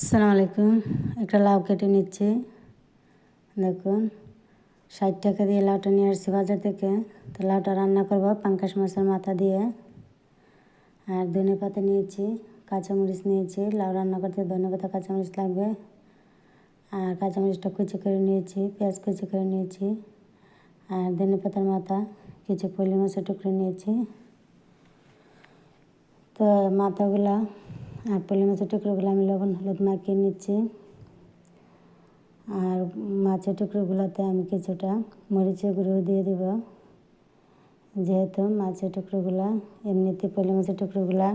আসসালামু আলাইকুম। একটা লাউ কেটে নিচ্ছি। দেখুন, ষাট টাকা দিয়ে লাউটা নিয়ে আসছি বাজার থেকে। তো লাউটা রান্না করব পাঙ্কাশ মাছের মাথা দিয়ে। আর ধনে পাতা নিয়েছি, কাঁচামরিচ নিয়েছি। লাউ রান্না করতে ধনে পাতা, কাঁচামরিচ লাগবে। আর কাঁচামরিচটা কুচি করে নিয়েছি, পেঁয়াজ কুচি করে নিয়েছি। আর ধনে পাতার মাথা, কিছু পলি মাছের টুকরো নিয়েছি। তো মাথাগুলা আর পলি মাছের টুকরোগুলো আমি লবণ, হলুদ মাখিয়ে নিচ্ছি। আর মাছের টুকরোগুলোতে আমি কিছুটা মরিচের গুঁড়ো দিয়ে দেব। যেহেতু মাছের টুকরোগুলো, এমনিতে পলি মাছের টুকরোগুলো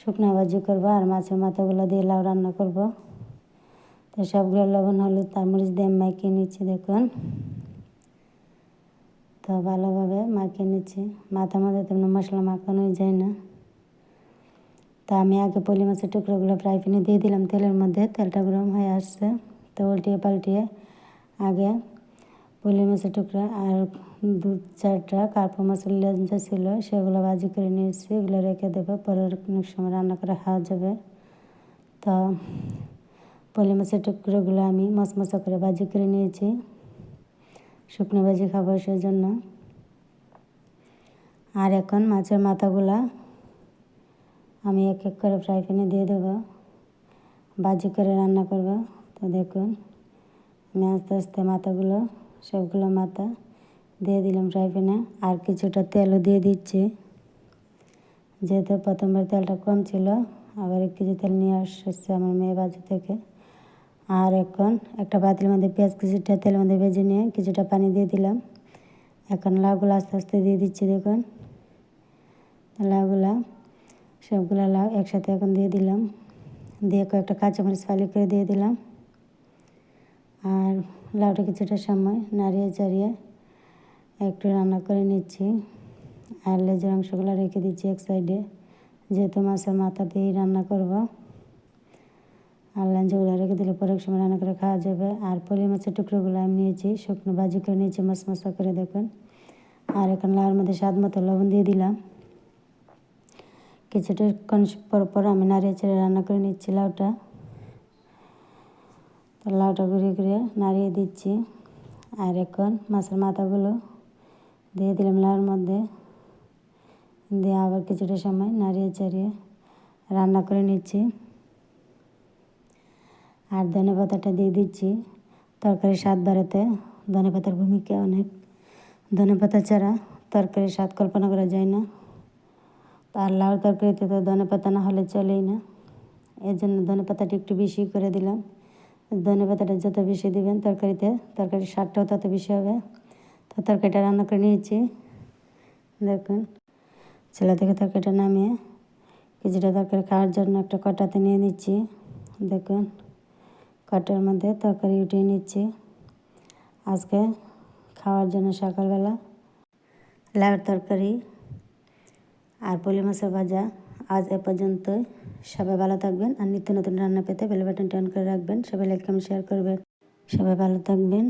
শুকনা ভাজি করব আর মাছের মাথাগুলো দিয়ে লাউ রান্না করব। তো সবগুলো লবণ, হলুদ আর মরিচ দিয়ে মাখিয়ে নিচ্ছি, দেখুন। তো ভালোভাবে মাখিয়ে নিচ্ছি। মাথার মধ্যে তেমন মশলা মাখানোই যায় না। তা আমি আগে পলি মাছের টুকরোগুলো ফ্রাই প্যানে দিয়ে দিলাম, তেলের মধ্যে তেলটা গরম হয়ে আসছে। তো উল্টিয়ে পাল্টিয়ে আগে পলি মাছের টুকরা আর দু চারটা কার্পো মাছের লেঞ্জা ছিল সেগুলো ভাজি করে নিয়েছি, এগুলো রেখে দেবো পরে অনেক সময় রান্না করে খাওয়া যাবে। তো পলি মাছের টুকরোগুলো আমি মশমশা করে ভাজি করে নিয়েছি, শুকনো ভাজি খাব সেজন্য। আর এখন মাছের মাথাগুলা আমি এক এক করে ফ্রাই প্যানে দিয়ে দেবো। বাজি করে রান্না করব। তো দেখুন, আমি আস্তে আস্তে মাথাগুলো, সবগুলো মাথা দিয়ে দিলাম ফ্রাই প্যানে আর কিছুটা তেলও দিয়ে দিচ্ছি। যেহেতু প্রথমবার তেলটা কম ছিল, আবার এক কেজি তেল নিয়ে আসছে আমার মেয়ে বাজি থেকে। আর এখন একটা পাতিলের মধ্যে পেঁয়াজ কিছুটা তেলের মধ্যে ভেজে নিয়ে কিছুটা পানি দিয়ে দিলাম। এখন লাউগুলো আস্তে আস্তে দিয়ে দিচ্ছি, দেখুন। লাউগুলা সবগুলো লাউ একসাথে এখন দিয়ে দিলাম। দিয়ে কয়েকটা কাঁচামরিচ ফালি করে দিয়ে দিলাম। আর লাউটা কিছুটা সময় নাড়িয়ে চাড়িয়ে একটু রান্না করে নিচ্ছি। আর লেজের অংশগুলো রেখে দিচ্ছি এক সাইডে যেহেতু মাছের মাথা দিয়েই রান্না করব। আর লেঞ্জগুলো রেখে দিলে পরে এক সময় রান্না করে খাওয়া যাবে। আর পলি মাছের টুকরোগুলো আমি নিয়েছি, শুকনো ভাজি করে নিয়েছি, মাছ মশলা করে দেখুন। আর এখন লাউর মধ্যে স্বাদ মতো লবণ দিয়ে দিলাম। কিছুটা পর পর আমি নাড়িয়ে চেড়ে রান্না করে নিচ্ছি লাউটা। তো লাউটা ঘুরিয়ে ঘুরিয়ে নাড়িয়ে দিচ্ছি। আর এখন মাছের মাথাগুলো দিয়ে দিলাম লাউর মধ্যে। দিয়ে আবার কিছুটা সময় নাড়িয়ে চাড়িয়ে রান্না করে নিচ্ছি। আর ধনে পাতাটা দিয়ে দিচ্ছি। তরকারি স্বাদ বাড়াতে ধনে পাতার ভূমিকা অনেক। ধনে পাতা ছাড়া তরকারির স্বাদ কল্পনা করা যায় না। আর লাউ তরকারিতে তো ধনে পাতা না হলে চলেই না। এর জন্য ধনে পাতাটা একটু বেশি করে দিলাম। ধনে পাতাটা যত বেশি দিবেন তরকারিতে, তরকারির স্বাদটাও তত বেশি হবে। তো তরকারিটা রান্না করে নিয়েছি। দেখুন ছেলে থেকে তরকারিটা নামিয়ে কিছুটা তরকারি খাওয়ার জন্য একটা কটাতে নিয়ে নিচ্ছি। দেখুন, কটার মধ্যে তরকারি উঠিয়ে নিচ্ছি। আজকে খাওয়ার জন্য সকালবেলা লাউর তরকারি আর পলি মাছের ভাজা আজ এ পর্যন্ত সবাই ভালো থাকবেন আর নিত্য নতুন রান্না পেতে বেল বাটনটি করে রাখবেন। সবাই লাইক কমেন্ট শেয়ার করবেন। সবাই ভালো থাকবেন।